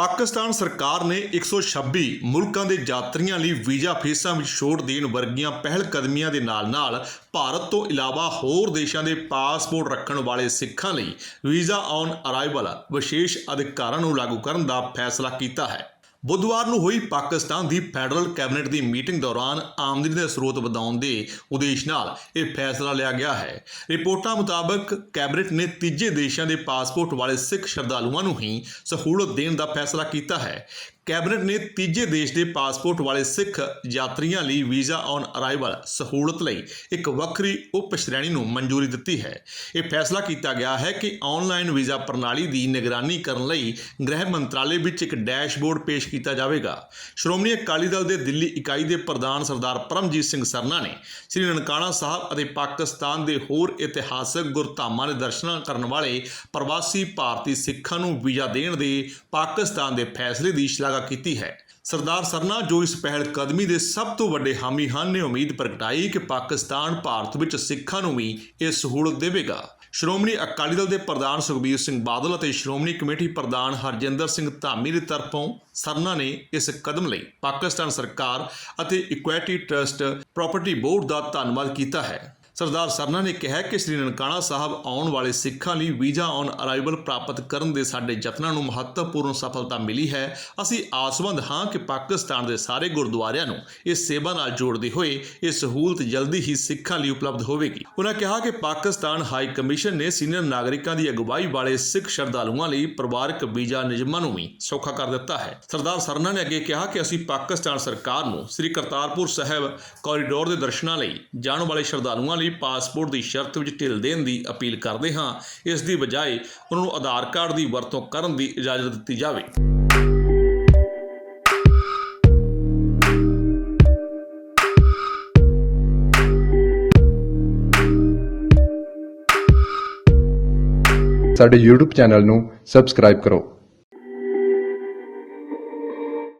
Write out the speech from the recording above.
ਪਾਕਿਸਤਾਨ ਸਰਕਾਰ ਨੇ 126 ਮੁਲਕਾਂ ਦੇ ਯਾਤਰੀਆਂ ਲਈ ਵੀਜ਼ਾ ਫੀਸਾਂ ਵਿੱਚ ਛੋਟ ਦੇਣ ਵਰਗੀਆਂ ਪਹਿਲ ਕਦਮੀਆਂ ਦੇ ਨਾਲ-ਨਾਲ ਭਾਰਤ ਤੋਂ ਇਲਾਵਾ ਹੋਰ ਦੇਸ਼ਾਂ ਦੇ ਪਾਸਪੋਰਟ ਰੱਖਣ ਵਾਲੇ ਸਿੱਖਾਂ ਲਈ ਵੀਜ਼ਾ ਔਨ ਅਰਾਈਵਲ ਵਿਸ਼ੇਸ਼ ਅਧਿਕਾਰਾਂ ਨੂੰ ਲਾਗੂ ਕਰਨ ਦਾ ਫੈਸਲਾ ਕੀਤਾ ਹੈ। ਬੁੱਧਵਾਰ ਨੂੰ ਹੋਈ ਪਾਕਿਸਤਾਨ ਦੀ ਫੈਡਰਲ ਕੈਬਨਿਟ ਦੀ ਮੀਟਿੰਗ ਦੌਰਾਨ ਆਮਦਨੀ ਦੇ ਸਰੋਤ ਵਧਾਉਣ ਦੇ ਉਦੇਸ਼ ਨਾਲ ਇਹ ਫੈਸਲਾ ਲਿਆ ਗਿਆ ਹੈ। ਰਿਪੋਰਟਾਂ ਮੁਤਾਬਕ ਕੈਬਨਿਟ ਨੇ ਤੀਜੇ ਦੇਸ਼ਾਂ ਦੇ ਪਾਸਪੋਰਟ ਵਾਲੇ ਸਿੱਖ ਸ਼ਰਧਾਲੂਆਂ ਨੂੰ ਹੀ ਸਹੂਲਤ ਦੇਣ ਦਾ ਫੈਸਲਾ ਕੀਤਾ ਹੈ। ਕੈਬਨਿਟ ਨੇ ਤੀਜੇ ਦੇਸ਼ ਦੇ ਪਾਸਪੋਰਟ ਵਾਲੇ ਸਿੱਖ ਯਾਤਰੀਆਂ ਲਈ ਵੀਜ਼ਾ ਔਨ ਅਰਾਈਵਲ ਸਹੂਲਤ ਲਈ ਇੱਕ ਵੱਖਰੀ ਉਪ ਸ਼੍ਰੇਣੀ ਨੂੰ ਮਨਜ਼ੂਰੀ ਦਿੱਤੀ ਹੈ। ਇਹ ਫੈਸਲਾ ਕੀਤਾ ਗਿਆ ਹੈ ਕਿ ਆਨਲਾਈਨ ਵੀਜ਼ਾ ਪ੍ਰਣਾਲੀ ਦੀ ਨਿਗਰਾਨੀ ਕਰਨ ਲਈ ਗ੍ਰਹਿ ਮੰਤਰਾਲੇ ਵਿੱਚ ਇੱਕ ਡੈਸ਼ਬੋਰਡ ਪੇਸ਼ ਕੀਤਾ ਜਾਵੇਗਾ। ਸ਼੍ਰੋਮਣੀ ਅਕਾਲੀ ਦਲ ਦੇ ਦਿੱਲੀ ਇਕਾਈ ਦੇ ਪ੍ਰਧਾਨ ਸਰਦਾਰ ਪਰਮਜੀਤ ਸਿੰਘ ਸਰਨਾ ਨੇ ਸ੍ਰੀ ਨਨਕਾਣਾ ਸਾਹਿਬ ਅਤੇ ਪਾਕਿਸਤਾਨ ਦੇ ਹੋਰ ਇਤਿਹਾਸਕ ਗੁਰਧਾਮਾਂ ਦੇ ਦਰਸ਼ਨ ਕਰਨ ਵਾਲੇ ਪ੍ਰਵਾਸੀ ਭਾਰਤੀ ਸਿੱਖਾਂ ਨੂੰ ਵੀਜ਼ਾ ਦੇਣ ਦੇ ਪਾਕਿਸਤਾਨ ਦੇ ਫੈਸਲੇ ਦੀ ਸ਼ਲਾਘਾ ਕੀਤੀ ਹੈ। ਸਰਦਾਰ ਸਰਨਾ, ਜੋ ਇਸ ਪਹਿਲ ਕਦਮੀ ਦੇ ਸਭ ਤੋਂ ਵੱਡੇ ਹਾਮੀ ਹਨ, ਨੇ ਉਮੀਦ ਪ੍ਰਗਟਾਈ ਕਿ ਪਾਕਿਸਤਾਨ ਭਾਰਤ ਵਿੱਚ ਸਿੱਖਾਂ ਨੂੰ ਵੀ ਇਹ ਸਹੂਲਤ ਦੇਵੇਗਾ। ਸ਼੍ਰੋਮਣੀ ਅਕਾਲੀ ਦਲ ਦੇ ਪ੍ਰਧਾਨ ਸੁਖਬੀਰ ਸਿੰਘ ਬਾਦਲ ਅਤੇ ਸ਼੍ਰੋਮਣੀ ਕਮੇਟੀ ਪ੍ਰਧਾਨ ਹਰਜਿੰਦਰ ਸਿੰਘ ਧਾਮੀ ਦੀ ਤਰਫੋਂ ਸਰਨਾ ਨੇ ਇਸ ਕਦਮ ਲਈ ਪਾਕਿਸਤਾਨ ਸਰਕਾਰ ਅਤੇ ਇਕੁਇਟੀ ਟਰਸਟ ਪ੍ਰਾਪਰਟੀ ਬੋਰਡ ਦਾ ਧੰਨਵਾਦ ਕੀਤਾ ਹੈ। ਸਰਦਾਰ ਸਰਨਾ ਨੇ ਕਿਹਾ ਕਿ ਸ੍ਰੀ ਨਨਕਾਣਾ ਸਾਹਿਬ ਆਉਣ ਵਾਲੇ ਸਿੱਖਾਂ ਲਈ ਵੀਜ਼ਾ ਔਨ ਅਰਾਈਵਲ ਪ੍ਰਾਪਤ ਕਰਨ ਦੇ ਸਾਡੇ ਯਤਨਾਂ ਨੂੰ ਮਹੱਤਵਪੂਰਨ ਸਫਲਤਾ ਮਿਲੀ ਹੈ। ਅਸੀਂ ਆਸਵੰਦ ਹਾਂ ਕਿ ਪਾਕਿਸਤਾਨ ਦੇ ਸਾਰੇ ਗੁਰਦੁਆਰਿਆਂ ਨੂੰ ਇਸ ਸੇਵਾ ਨਾਲ ਜੋੜਦੇ ਹੋਏ ਇਹ ਸਹੂਲਤ ਜਲਦੀ ਹੀ ਸਿੱਖਾਂ ਲਈ ਉਪਲਬਧ ਹੋਵੇਗੀ। ਉਹਨਾਂ ਕਿਹਾ ਕਿ ਪਾਕਿਸਤਾਨ ਹਾਈ ਕਮਿਸ਼ਨ ਨੇ ਸੀਨੀਅਰ ਨਾਗਰਿਕਾਂ ਦੀ ਅਗਵਾਈ ਵਾਲੇ ਸਿੱਖ ਸ਼ਰਧਾਲੂਆਂ ਲਈ ਪਰਿਵਾਰਕ ਵੀਜ਼ਾ ਨਿਯਮਾਂ ਨੂੰ ਵੀ ਸੌਖਾ ਕਰ ਦਿੱਤਾ ਹੈ। ਸਰਦਾਰ ਸਰਨਾ ਨੇ ਅੱਗੇ ਕਿਹਾ ਕਿ ਅਸੀਂ ਪਾਕਿਸਤਾਨ ਸਰਕਾਰ ਨੂੰ ਸ੍ਰੀ ਕਰਤਾਰਪੁਰ ਸਾਹਿਬ ਕੋਰੀਡੋਰ ਦੇ ਦਰਸ਼ਨਾਂ ਲਈ ਜਾਣ ਵਾਲੇ ਸ਼ਰਧਾਲੂਆਂ ਲਈ ਪਾਸਪੋਰਟ ਦੀ ਸ਼ਰਤ ਵਿੱਚ ਢਿੱਲ ਦੇਣ ਦੀ ਅਪੀਲ ਕਰਦੇ ਹਾਂ। ਇਸ ਦੀ ਬਜਾਏ ਉਹਨਾਂ ਨੂੰ ਆਧਾਰ ਕਾਰਡ ਦੀ ਵਰਤੋਂ ਕਰਨ ਦੀ ਇਜਾਜ਼ਤ ਦਿੱਤੀ ਜਾਵੇ। ਸਾਡੇ YouTube ਚੈਨਲ ਨੂੰ ਸਬਸਕ੍ਰਾਈਬ ਕਰੋ।